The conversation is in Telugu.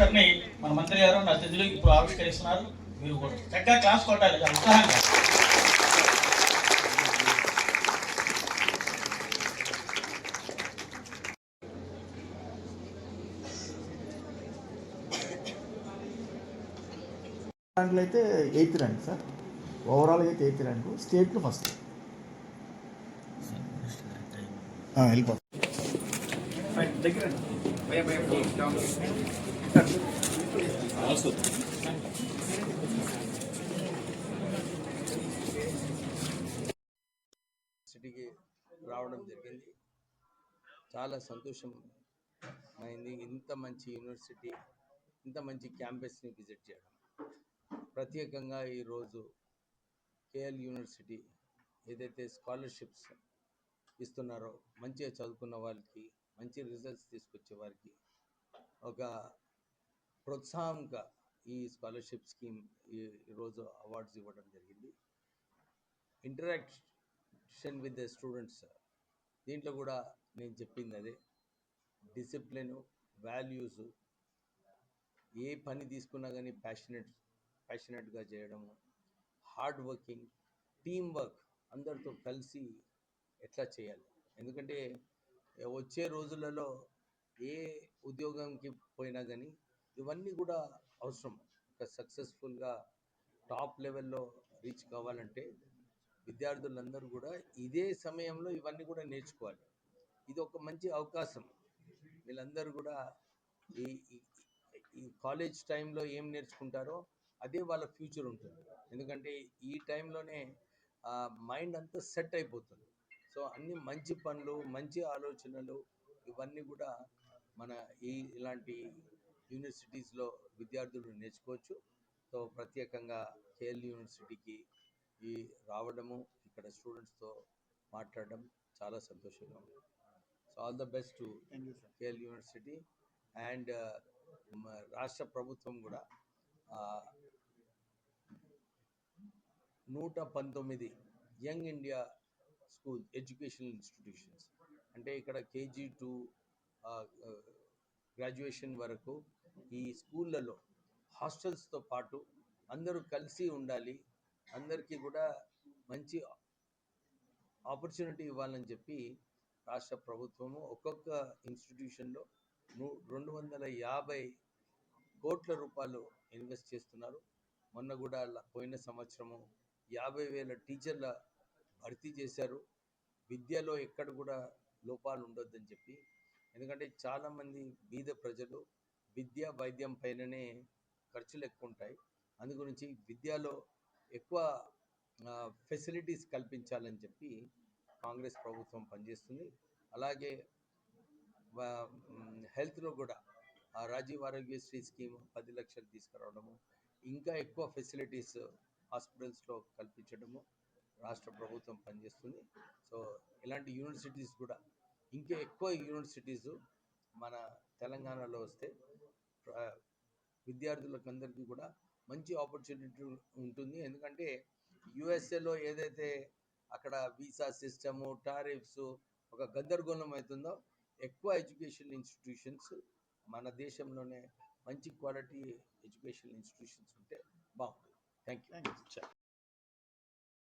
పోస్టర్ని మన మంత్రి గారు నా అతిథులు ఇప్పుడు ఆవిష్కరిస్తున్నారు. మీరు చక్కగా క్లాస్ కొట్టాలి. ఉత్సాహంగా. ర్యాంకులు అయితే ఎయిత్ ర్యాంక్ సార్. ఓవరాల్గా అయితే ఎయిత్ ర్యాంక్. స్టేట్లో ఫస్ట్ వెళ్ళిపో. సిటీకి రావడం జరిగింది. చాలా సంతోషం అయింది. ఇంత మంచి యూనివర్సిటీ ఇంత మంచి క్యాంపస్ని విజిట్ చేయడం. ప్రత్యేకంగా ఈరోజు కేఎల్ యూనివర్సిటీ ఏదైతే స్కాలర్షిప్స్ ఇస్తున్నారో మంచిగా చదువుకున్న వాళ్ళకి మంచి రిజల్ట్స్ తీసుకొచ్చే వారికి ఒక ప్రోత్సాహంగా ఈ స్కాలర్షిప్ స్కీమ్ ఈ- ఈరోజు అవార్డ్స్ ఇవ్వడం జరిగింది. ఇంటరాక్షన్ విత్ ద స్టూడెంట్స్ దీంట్లో కూడా నేను చెప్పింది అదే. డిసిప్లిన్ వాల్యూస్ ఏ పని తీసుకున్నా కానీ ప్యాషనెట్ ప్యాషనెట్గా చేయడము హార్డ్ వర్కింగ్ టీమ్ వర్క్ అందరితో కలిసి ఎట్లా చేయాలి? ఎందుకంటే వచ్చే రోజులలో ఏ ఉద్యోగంకి పోయినా కానీ ఇవన్నీ కూడా అవసరం. ఒక సక్సెస్ఫుల్గా టాప్ లెవెల్లో రీచ్ కావాలంటే విద్యార్థులందరూ కూడా ఇదే సమయంలో ఇవన్నీ కూడా నేర్చుకోవాలి. ఇది ఒక మంచి అవకాశం. వీళ్ళందరూ కూడా ఈ ఈ- ఈ కాలేజ్ టైంలో ఏం నేర్చుకుంటారో అదే వాళ్ళ ఫ్యూచర్ ఉంటుంది. ఎందుకంటే ఈ టైంలోనే మైండ్ అంతా సెట్ అయిపోతుంది. సో అన్ని మంచి పనులు మంచి ఆలోచనలు ఇవన్నీ కూడా మన ఈ ఇలాంటి యూనివర్సిటీస్లో విద్యార్థులు నేర్చుకోవచ్చు. సో ప్రత్యేకంగా కేఎల్ యూనివర్సిటీకి ఈ రావడము ఇక్కడ స్టూడెంట్స్తో మాట్లాడడం చాలా సంతోషంగా ఉంది. So all the best to KL university and రాష్ట్ర ప్రభుత్వం కూడా నూట పంతొమ్మిది young India school educational institutions అంటే ఇక్కడ కేజీ టు గ్రాడ్యుయేషన్ వరకు ఈ స్కూళ్ళలో హాస్టల్స్తో పాటు అందరూ కలిసి ఉండాలి అందరికీ కూడా మంచి ఆపర్చునిటీ ఇవ్వాలని చెప్పి రాష్ట్ర ప్రభుత్వము ఒక్కొక్క ఇన్స్టిట్యూషన్లో నూ రెండు వందల యాభై కోట్ల రూపాయలు ఇన్వెస్ట్ చేస్తున్నారు. మొన్న కూడా పోయిన సంవత్సరము యాభై వేల టీచర్ల భర్తీ చేశారు. విద్యలో ఎక్కడ కూడా లోపాలు ఉండొద్దని చెప్పి. ఎందుకంటే చాలామంది బీద ప్రజలు విద్య వైద్యం పైననే ఖర్చులు ఎక్కువ ఉంటాయి అందు గురించి విద్యలో ఎక్కువ ఫెసిలిటీస్ కల్పించాలని చెప్పి కాంగ్రెస్ ప్రభుత్వం పనిచేస్తుంది. అలాగే హెల్త్లో కూడా ఆ రాజీవ్ ఆరోగ్యశ్రీ స్కీమ్ పది లక్షలు తీసుకురావడము ఇంకా ఎక్కువ ఫెసిలిటీస్ హాస్పిటల్స్లో కల్పించడము రాష్ట్ర ప్రభుత్వం పనిచేస్తుంది. సో ఇలాంటి యూనివర్సిటీస్ కూడా ఇంకా ఎక్కువ యూనివర్సిటీస్ మన తెలంగాణలో వస్తే విద్యార్థులకు అందరికీ కూడా మంచి ఆపర్చునిటీ ఉంటుంది. ఎందుకంటే యుఎస్ఏలో ఏదైతే అక్కడ వీసా సిస్టము టారిఫ్స్ ఒక గందరగోళం అవుతుందో ఎక్కువ ఎడ్యుకేషన్ ఇన్స్టిట్యూషన్స్ మన దేశంలోనే మంచి క్వాలిటీ ఎడ్యుకేషన్ ఇన్స్టిట్యూషన్స్ ఉంటే బాగుంటుంది. Thank you.